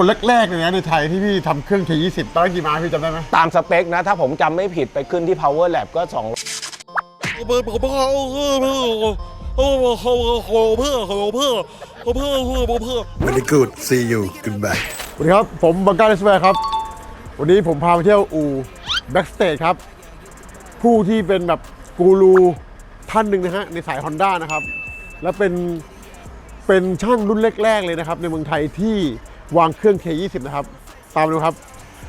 คนแรกๆเลยนะในไทยที่พี่ทำเครื่อง T20 ตอนนั้นกี่ม้าพี่จำได้ไหมตามสเปคนะ ถ้าผมจำไม่ผิดไปขึ้นที่ Power Lab ก็2 Very good. See you. Goodbye. สวัสดีครับ ผมบังการเลสแวร์ครับ วันนี้ผมพาไปเที่ยวอู่แบ็กสเตจครับ ผู้ที่เป็นแบบกูรูท่านหนึ่งนะฮะ ในสาย Honda นะครับ และเป็นเป็นช่างรุ่นแรก ๆ เลยนะครับ ในเมืองไทยที่ วางเครื่อง K20 นะครับ ตามมาดูครับ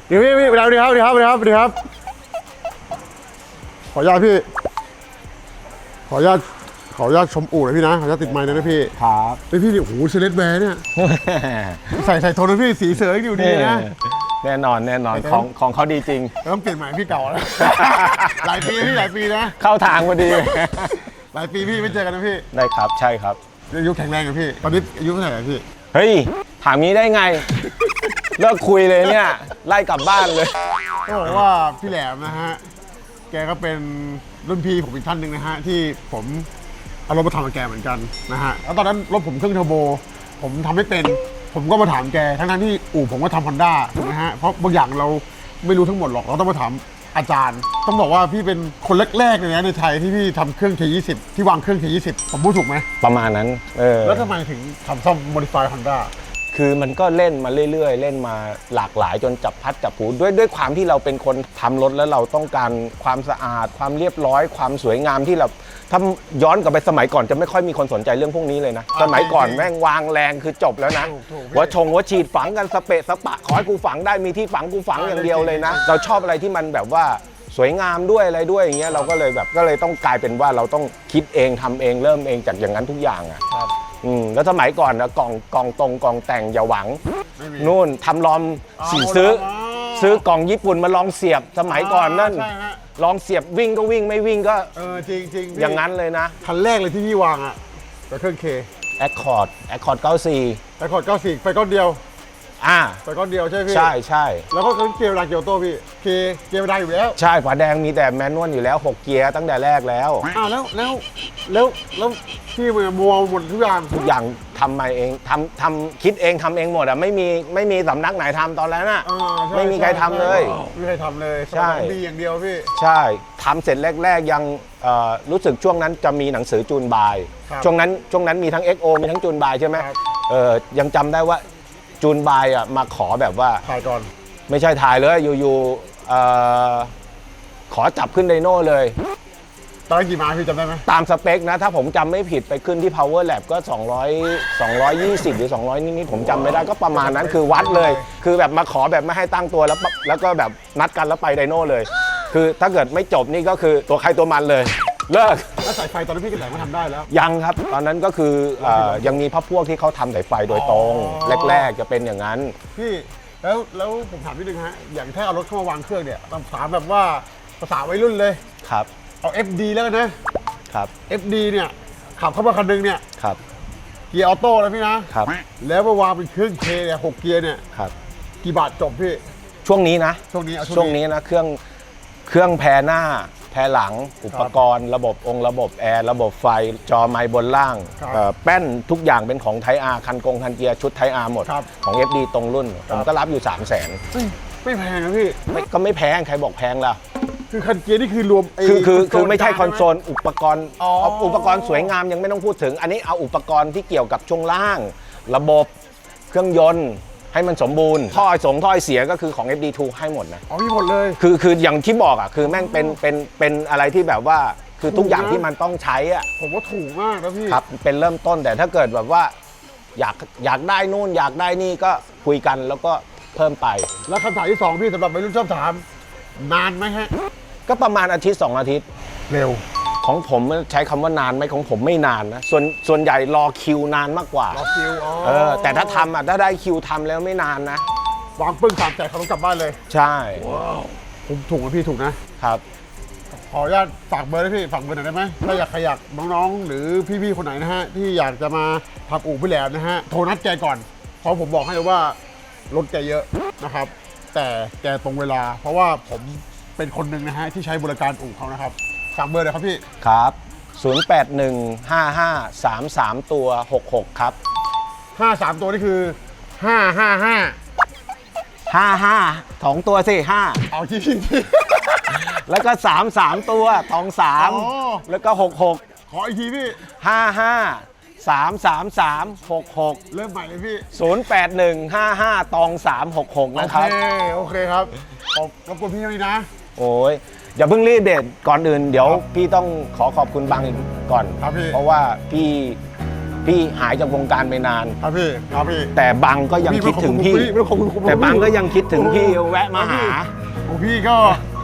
เดี๋ยวพี่พี่สวัสดีครับสวัสดีครับสวัสดีครับสวัสดีครับ ขออนุญาตพี่ ขออนุญาตขออนุญาตชมอู่หน่อยพี่นะ ขออนุญาตติดไมค์หนะนะพี่ครับไอพี่นี่โอ้โหเซเลสแวร์เนี่ย ใส่ใส่โทนนะพี่สีเสือให้ดูดีนะ แน่นอนแน่นอนแต่ของของเขาดีจริง ต้องเปลี่ยนใหม่พี่เก่าแล้ว หลายปีพี่หลายปีนะ เข้าทางพอดี หลายปีพี่ไม่เจอกันนะพี่ ได้ครับใช่ครับ อายุแข็งแรงกันพี่ ตอนนี้อายุเท่าไหร่อะพี่ เฮ้ย ถามนี้ได้ไง เลิกคุยเลยเนี่ย ไล่กลับบ้านเลย ก็บอกว่าพี่แหลมนะฮะ แกก็เป็นรุ่นพี่ผมอีกท่านหนึ่งนะฮะ ที่ผมเอารถมาทำกับแกเหมือนกันนะฮะ แล้วตอนนั้นรถผมเครื่องเทอร์โบ ผมทำไม่เป็น ผมก็มาถามแก ทั้งนั้นที่อู่ผมก็ทำฮอนด้าถูกไหมฮะ เพราะบางอย่างเราไม่รู้ทั้งหมดหรอก เราต้องมาถาม อาจารย์ ต้องบอกว่าพี่เป็นคนแรกๆเลยนะในไทยที่พี่ทำเครื่อง T20 ที่วางเครื่อง T20 ผมพูดถูกไหมประมาณนั้น เออ แล้วทำไมถึงทำซ่อม modify Honda คือมันก็เล่นมาเรื่อยๆ เล่นมาหลากหลายจนจับพัดจับผูด้วยด้วยความที่เราเป็นคนทำรถแล้วเราต้องการความสะอาด ความเรียบร้อย ความสวยงามที่เราถ้าย้อนกลับไปสมัยก่อนจะไม่ค่อยมีคนสนใจเรื่องพวกนี้เลยนะ สมัยก่อนแม่งวางแรงคือจบแล้วนะถูกถูกหัวชงหัวฉีดฝังกันสเปะสปะขอให้กูฝังได้มีที่ฝังกูฝังอย่างเดียวเลยนะ เราชอบอะไรที่มันแบบว่าสวยงามด้วยอะไรด้วยอย่างเงี้ยเราก็เลยแบบก็เลยต้องกลายเป็นว่าเราต้องคิดเองทำเองเริ่มเองจากอย่างนั้นทุกอย่างอะครับ อืมแล้วสมัยก่อนนะกล่องกล่องตรงกล่องแต่งอย่าหวัง ไม่มี นู่นทำลอมอ๋อสีซื้อโบราณอ๋อซื้อกล่องญี่ปุ่นมาลองเสียบสมัยก่อนนั่น ใช่ฮะ ลองเสียบวิ่งก็วิ่งไม่วิ่งก็เออจริงจริงๆพี่อย่างนั้นเลยนะคันแรกเลยที่พี่วางอะกับเครื่อง K Accord Accord 94ไฟคอร์ด94ไฟก้อนเดียว อ่าไฟก้อนเดียวใช่ไหมพี่ใช่ใช่แล้วก็เครื่องเกียร์เวลาเกียวโตพี่เคเกียร์เวลาอยู่แล้วใช่ฝาแดงมีแต่แมนนวลอยู่แล้ว 6 เกียร์ตั้งแต่แรกแล้วอ้าวแล้วแล้วแล้วแล้วพี่มันมัวหมดทุกอย่างทุกอย่างทำมาเองทำทำคิดเองทำเองหมดอะไม่มีไม่มีสำนักไหนทำตอนนั้นอะอ่าใช่ไม่มีใครทำเลย ไม่มีใครทำเลยใช่ดีอย่างเดียวพี่ ใช่ทำเสร็จแรก ๆ ยังเอ่อรู้สึกช่วงนั้นจะมีหนังสือจูนบาย ครับช่วงนั้นช่วงนั้นมีทั้ง XO มีทั้งจูนบายใช่ไหมครับ เออยังจำได้ว่า จูนบายอะมาขอแบบว่า ถ่ายก่อน ไม่ใช่ถ่ายเลยอยู่ๆเอ่อขอจับขึ้นไดโน่เลย ตอนนั้นกี่ม้าพี่จำได้ไหมตามสเปคนะ ถ้าผมจำไม่ผิดไปขึ้นที่ Power Lab ก็ 200 220 หรือ 200 นิดๆผมจำไม่ได้ก็ประมาณนั้นคือวัดเลย คือแบบมาขอแบบไม่ให้ตั้งตัวแล้วปะแล้วก็แบบนัดกันแล้วไปไดโน่เลย คือถ้าเกิดไม่จบนี่ก็คือตัวใครตัวมันเลย เลิก แล้วสายไฟตอนนั้นพี่ก็แต่งมาทำได้แล้ว ยังครับ ตอนนั้นก็คือเอ่อยังมีพักพวกที่เขาทำสายไฟโดยตรง อ๋อ แรก ๆ จะเป็นอย่างนั้น พี่แล้วแล้วผมถามนิดนึงฮะอย่างถ้าเอารถเข้ามาวางเครื่องเนี่ยต้องถามแบบว่าภาษาวัยรุ่นเลย ครับ เอา FD แล้วกันนะ ครับ FD เนี่ยขับเข้ามาคันหนึงเนี่ยครับ เกียร์ออโต้แล้วพี่นะ ครับ แล้วมาวางเป็นเครื่องเคเนี่ยหกเกียร์เนี่ยครับ กี่บาทจบพี่ ช่วงนี้นะ ช่วงนี้เอาช่วงนี้นะ เครื่อง เครื่องแพรหน้า แพรหลังอุปกรณ์ ระบบองค์ระบบแอร์ระบบไฟจอไมค์บนล่างครับเอ่อแป้นทุกอย่างเป็นของไทอาคันกงคันเกียร์ชุดไทอาหมด ครับของ FD ตรงรุ่นผมก็รับอยู่ 3 0 0 0 0นเฮ้ยไม่แพงนะพี่ ก็ไม่แพง ใครบอกแพงล่ะ คือคันเกียร์นี่คือรวมไคือคือคือโซไม่ใช่กลางคอนโซลอุปกรณ์อ๋อเอาอุปกรณ์สวยงามยังไม่ต้องพูดถึง อันนี้เอาอุปกรณ์ที่เกี่ยวกับช่วงล่าง ระบบเครื่องยนต์ ให้มันสมบูรณ์ท่อไอสงท่อไอเสียก็คือของ FD2 ให้หมดนะอ๋อพี่หมดเลย คือคืออย่างที่บอกอะคือแม่งเป็นเป็นเป็นอะไรที่แบบว่าคือทุกอย่างถูกนะที่มันต้องใช้อะผมว่าถูกมากนะพี่ครับเป็นเริ่มต้นแต่ถ้าเกิดแบบว่าอยากอยากได้นู่นอยากได้นี่ก็คุยกันแล้วก็เพิ่มไป แล้วคำถามที่สองพี่สำหรับวัยรุ่นชอบถาม นานไหมฮะ ก็ประมาณอาทิตย์สองอาทิตย์ เร็ว ของผมใช้คำว่านานไหมของผมไม่นานนะส่วนส่วนใหญ่รอคิวนานมากกว่า รอคิวอ๋อเออ แต่ถ้าทำอะถ้าได้คิวทำแล้วไม่นานนะ วางปึ้งสามแจกเขาต้องกลับบ้านเลยใช่ผมถูกไหมพี่ถูกนะ ครับ ขออนุญาตฝากเบอร์ได้พี่ฝากเบอร์หน่อยได้ไหมถ้าอยากใครอยากน้องๆ หรือพี่ๆ คนไหนนะฮะ ที่อยากจะมาทำอู่พี่แหลมนะฮะ โทรนัดแกก่อน เพราะผมบอกให้เลยว่ารถแกเยอะนะครับ แต่แกตรงเวลา เพราะว่าผมเป็นคนหนึ่งนะฮะ ที่ใช้บริการอู่เขานะครับ ฝากเบอร์เลยครับพี่ ครับ 08155333ตัว 66 ครับ 53 ตัวนี่คือ 555ห้าห้าสองตัวสิห้าเอาที่ที่ที่ แล้วก็สามสามตัวตองสามโอ้แล้วก็หกหกขออีกทีพี่ห้าห้าสามสามสามหกหกเริ่มใหม่เลยพี่ศูนย์แปดหนึ่งห้าห้าตองสามหกหกโอนะคเครับ โอเคครับขอบรบกวนพี่ด้วยนะ โอ้ย อย่าเพิ่งรีบเด็ดก่อนอื่น เดี๋ยวพี่ต้องขอขอบคุณบังอีกก่อน ครับพี่ เพราะว่าพี่พี่หายจากวงการไปนาน ครับพี่ครับพี่ แต่บังก็ยังคิดถึงพี่ ไม่ขอบคุณผมแต่บังก็ยังคิดถึงพี่แวะมาหา ของพี่ก็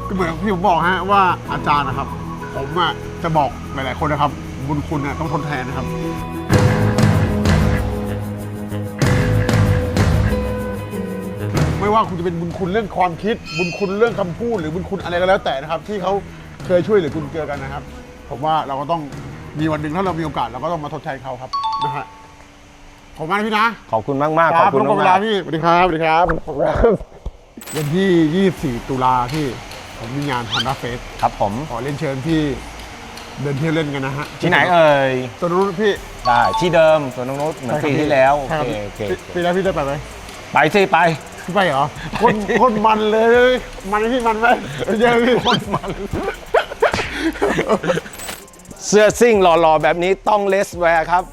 ก็เหมือนที่ผมบอกฮะว่าอาจารย์นะครับ ผมอะจะบอกหลายๆคนนะครับ บุญคุณน่ะต้องทดแทนนะครับ ว่าคุณจะเป็นบุญคุณเรื่องความคิด บุญคุณเรื่องคำพูด หรือบุญคุณอะไรก็แล้วแต่นะครับ ที่เขาเคยช่วยเหรือคุณเกลือกันนะครับ ผมว่าเราก็ต้องมีวันหนึ่งถ้าเรามีโอกาสเราก็ต้องมาทดแทนเขาครับนะฮะขอบคุณมากนะพี่นะขอบคุณมากมากๆขอบคุณรบกวนเวมาลากพี่สวัสดีครับสวัสดีครับขอบคุณครับวันที่ 24 ตุลาพี่ผมมีงานฮันด้าเฟสๆครับผม ขอเล่นเชิญพี่เดินเที่ยวเล่นกันนะฮะที่ไหนเอ่ยตัวนู้นพี่ ได้ที่เดิมสวนนงนุษเหมือนปีที่แล้วโอใช่รับเคพี่โอเคปีปีแล้วพี่ได้ไปไหมไปสิไปพี่ ไปเหรอคนคนมันเลย มันพี่มันไหมเยอะพี่คนมัน เสื้อซิ่งหล่อๆ แบบนี้ต้องเลสแวร์ครับ